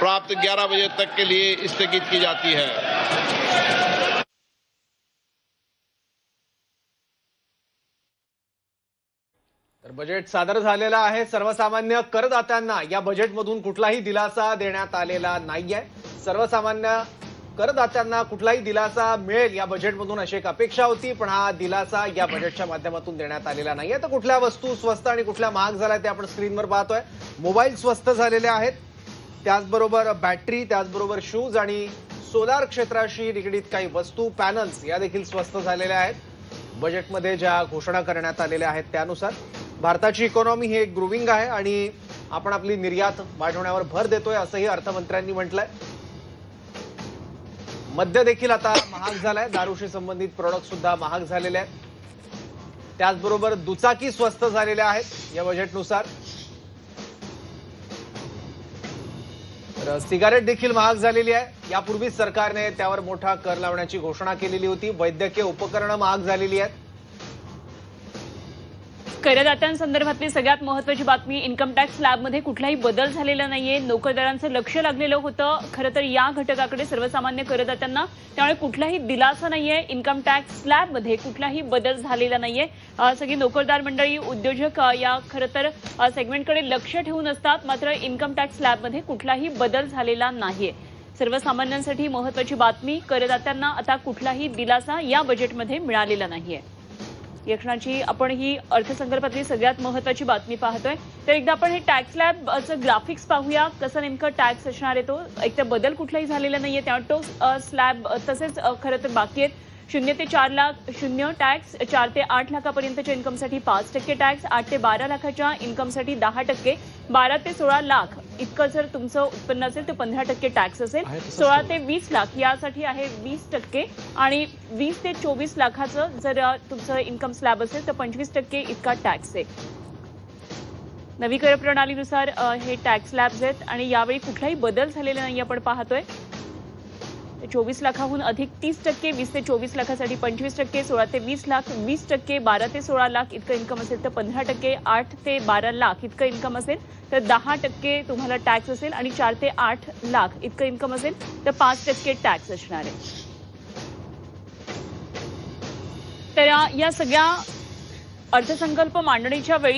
प्राप्त 11 बजे तक के लिए स्थगित की जाती है। तर बजेट सादर झालेलं आहे. सर्वसामान्य करदात्यांना या बजेटमधून कुठलाही दिलासा देण्यात आलेला नाहीये. सर्वसामान्य करदात्यांना कुठलाही दिलासा मिळेल या बजेटमधून अशी एक अपेक्षा होती पण हा दिलासा या बजेटच्या माध्यमातून देण्यात आलेला नाहीये. तर कुठल्या वस्तू स्वस्त आणि कुठल्या महाग झाल्या ते आपण स्क्रीनवर पाहतोय. मोबाईल स्वस्त झालेले आहेत. त्याचबरोबर बॅटरी त्याचबरोबर शूज आणि सोलार क्षेत्राशी निगडीत काही वस्तू पॅनल्स या देखील स्वस्त झालेल्या आहेत. बजेटमध्ये ज्या घोषणा करण्यात आलेल्या आहेत त्यानुसार भारताची इकॉनॉमी ही एक ग्रुविंग आहे आणि आपण आपली निर्यात वाढवण्यावर भर देतोय असंही अर्थमंत्र्यांनी म्हटलंय. मद्य देखील आता महाग झालाय. दारूशी संबंधित प्रॉडक्ट सुद्धा महाग झालेले आहेत. त्याचबरोबर दुचाकी स्वस्त झालेल्या आहेत या बजेटनुसार तर सिगारेट देखील महाग झालेली आहे. यापूर्वीच सरकारने त्यावर मोठा कर लावण्याची घोषणा केलेली होती. वैद्यकीय उपकरणं महाग झालेली आहेत. करदात्यांसंदर्भातली सगळ्यात महत्वाची बातमी इन्कम टॅक्स स्लॅबमध्ये कुठलाही बदल झालेला नाहीये. नोकरदारांचं लक्ष लागलेलं होतं. खरं तर या घटकाकडे सर्वसामान्य करदात्यांना त्यामुळे कुठलाही दिलासा नाहीये. इन्कम टॅक्स स्लॅबमध्ये कुठलाही बदल झालेला नाहीये. सगळी नोकरदार मंडळी उद्योजक या खरं तर सेगमेंटकडे लक्ष ठेवून असतात. मात्र इन्कम टॅक्स स्लॅबमध्ये कुठलाही बदल झालेला नाहीये. सर्वसामान्यांसाठी महत्वाची बातमी करदात्यांना आता कुठलाही दिलासा या बजेटमध्ये मिळालेला नाहीये. यक्षणाची आपण ही अर्थसंकल्पातली सगळ्यात महत्वाची बातमी पाहतोय. तर एकदा आपण हे टॅक्स लॅबचं ग्राफिक्स पाहूया. कसं नेमकं टॅक्स असणार आहे तो? एक तर बदल कुठलाही झालेला नाहीये. त्या तो स्लॅब तसेच खरं तर बाकी आहेत. शून्य ते चार लाख शून्य टॅक्स चार ते आठ लाखापर्यंतच्या इन्कमसाठी पाच टक्के टॅक्स आठ ते बारा लाखाच्या इन्कमसाठी दहा टक्के बारा ते सोळा लाख इतकं जर तुमचं उत्पन्न असेल तर पंधरा टक्के टॅक्स असेल. सोळा ते वीस लाख यासाठी आहे वीस टक्के. आणि वीस ते चोवीस लाखाचं जर तुमचं इन्कम स्लॅब असेल तर पंचवीस टक्के इतका टॅक्स आहे. नवी कर प्रणालीनुसार हे टॅक्स स्लॅब्स आहेत आणि यावेळी कुठलाही बदल झालेला नाही आपण पाहतोय. चोवीस लाखाहून अधिक तीस टक्के वीस ते चोवीस लाखासाठी पंचवीस टक्के सोळा ते वीस लाख वीस टक्के बारा ते सोळा लाख इतकं इन्कम असेल तर पंधरा टक्के आठ ते बारा लाख इतकं इन्कम असेल. तर दहा टक्के तुम्हाला टॅक्स असेल आणि चार ते आठ लाख इतकं इन्कम असेल तर पाच टक्के टॅक्स असणार आहे. तर या- या सगळ्या अर्थसंकल्प मांडणीच्या वेळी